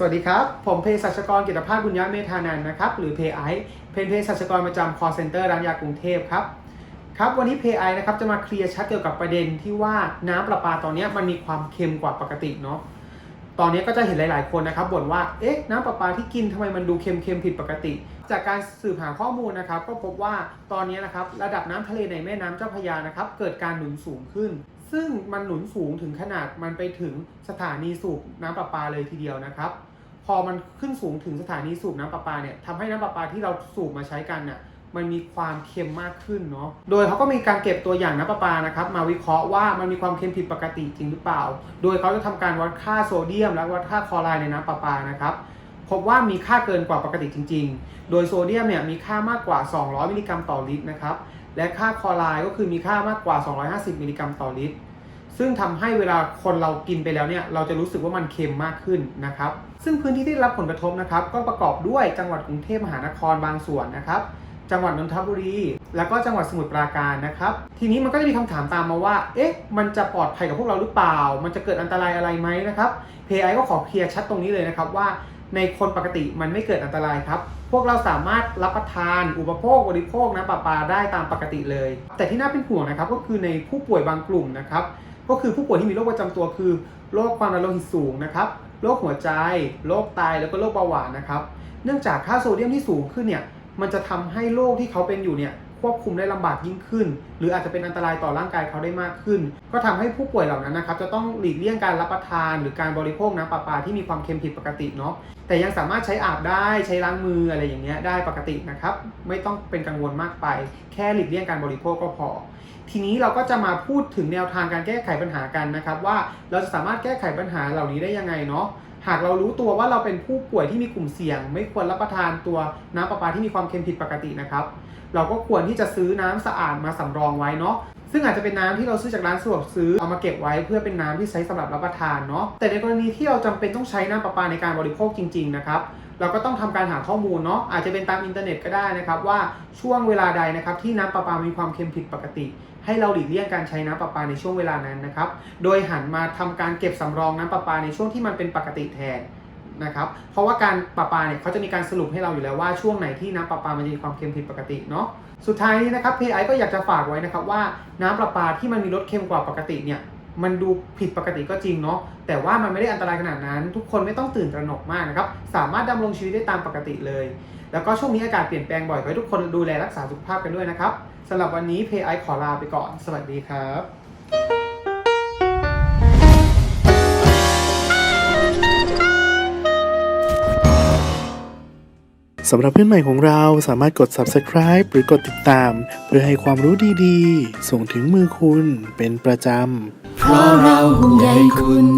สวัสดีครับ ผมเภสัชกรกิตภาพบุญญาเมธานันนะครับ หรือเพไอเป็นเภสัชกรประจำ call center ร้านยากรุงเทพครับ ครับวันนี้เพไอนะครับจะมาเคลียร์ชัดเกี่ยวกับประเด็นที่ว่าน้ำประปาตอนนี้มันมีความเค็มกว่าปกติเนาะตอนนี้ก็จะเห็นหลาย ๆ คนนะครับบ่นว่า เอ๊ะ น้ำประปาที่กินทำไมมันดูเค็มๆผิดปกติ จากการสืบหาข้อมูลนะครับ ก็พบว่าตอนนี้นะครับระดับน้ำทะเลในแม่น้ำเจ้าพระยานะครับ เกิดการหนุนสูงขึ้น ซึ่งมันหนุนสูงถึงขนาดมันไปถึงสถานีสูบน้ำประปาเลยทีเดียวนะครับ พอมันขึ้นสูงถึงสถานีสูบน้ำประปาเนี่ยทำให้น้ำประปาที่เราสูบมาใช้กันเนี่ยมันมีความเค็มมากขึ้นเนาะ โดยเขาก็มีการเก็บตัวอย่างน้ำประปานะครับ มาวิเคราะห์ว่ามันมีความเค็มผิดปกติจริงหรือเปล่า โดยเขาจะทำการวัดค่าโซเดียม และวัดค่าคลอไรด์ในน้ำประปานะครับ พบว่ามีค่าเกินกว่าปกติจริง ๆ โดยโซเดียมเนี่ยมีค่ามากกว่า 200 มิลลิกรัมต่อลิตรนะครับ และค่าคลอไรด์ก็คือมีค่ามากกว่า 250 มิลลิกรัมต่อลิตร ซึ่งทำให้เวลาคนเรากินไปแล้วเนี่ยเราจะรู้สึกว่ามันเค็มมากขึ้นนะครับ ซึ่งพื้นที่ที่รับผลกระทบนะครับ ก็ประกอบด้วยจังหวัดกรุงเทพมหานครบางส่วนนะครับ จังหวัดนนทบุรี แล้วก็จังหวัดสมุทรปราการนะครับ ทีนี้มันก็จะมีคำถามตามมาว่า เอ๊ะ มันจะปลอดภัยกับพวกเราหรือเปล่า มันจะเกิดอันตรายอะไรไหมนะครับ PI ก็ขอเคลียร์ชัดตรงนี้เลยนะครับว่าในคนปกติมันไม่เกิดอันตรายครับ พวกเราสามารถรับประทานอุปโภคบริโภคน้ำประปาได้ตามปกติเลย แต่ที่น่าเป็นห่วงนะครับก็คือในผู้ป่วยบางกลุ่มนะครับ ก็คือผู้ป่วยที่มีโรคประจำตัวคือโรคความดันโลหิตสูงนะครับโรคหัวใจโรคไตแล้วก็โรคเบาหวานนะครับ เนื่องจากค่าโซเดียมที่สูงขึ้นเนี่ยมันจะทำให้โรคที่เขาเป็นอยู่เนี่ยควบคุมได้ลำบากยิ่งขึ้น หรืออาจจะเป็นอันตรายต่อร่างกายเขาได้มากขึ้น ก็ทำให้ผู้ป่วยเหล่านั้นนะครับจะต้องหลีกเลี่ยงการรับประทาน หรือการบริโภคน้ำประปาที่มีความเค็มผิดปกติเนาะ แต่ยังสามารถใช้อาบได้ใช้ล้างมืออะไรอย่างเงี้ยได้ปกตินะครับ ไม่ต้องเป็นกังวลมากไป แค่หลีกเลี่ยงการบริโภคก็พอ ทีนี้เราก็จะมาพูดถึงแนวทางการแก้ไขปัญหากันนะครับ ว่าเราจะสามารถแก้ไขปัญหาเหล่านี้ได้ยังไงเนาะหากเรารู้ตัวว่าเราเป็นผู้ป่วยที่มีกลุ่มเสี่ยง ไม่ควรรับประทานตัวน้ำประปาที่มีความเค็มผิดปกตินะครับ เราก็ควรที่จะซื้อน้ำสะอาดมาสำรองไว้เนาะซึ่งอาจจะเป็นน้ำที่เราซื้อจากร้านสะดวกซื้อเอามาเก็บไว้เพื่อเป็นน้ำที่ใช้สำหรับรับประทานเนาะแต่ในกรณีที่เราจำเป็นต้องใช้น้ำประปาในการบริโภคจริง ๆ นะครับเราก็ต้องทำการหาข้อมูลเนาะอาจจะเป็นตามอินเทอร์เน็ตก็ได้นะครับว่าช่วงเวลาใดนะครับที่น้ำประปามีความเค็มผิดปกติ ให้เราหลีกเลี่ยงการใช้น้ำประปาในช่วงเวลานั้นนะครับโดยหันมาทำการเก็บสำรองน้ำประปาในช่วงที่มันเป็นปกติแทน นะครับ เพราะว่าการประปาเนี่ยเขาจะมีการสรุปให้เราอยู่แล้วว่าช่วงไหนที่น้ำประปามันจะมีความเค็มผิดปกติเนาะ สุดท้ายนี้นะครับ PI ก็อยากจะฝากไว้นะครับว่าน้ำประปาที่มันมีรสเค็มกว่าปกติเนี่ยมันดูผิดปกติก็จริงเนาะแต่ว่ามันไม่ได้อันตรายขนาดนั้น ทุกคนไม่ต้องตื่นตระหนกมากนะครับ สามารถดำรงชีวิตได้ตามปกติเลย แล้วก็ช่วงนี้อากาศเปลี่ยนแปลงบ่อยให้ทุกคนดูแลรักษาสุขภาพกันด้วยนะครับสำหรับวันนี้ PI ขอลาไปก่อน สวัสดีครับ สำหรับเพื่อนใหม่ของเราสามารถกด subscribe หรือกดติดตาม เพื่อให้ความรู้ดีๆ ส่งถึงมือคุณเป็นประจำ เพราะเราห่วงใยคุณ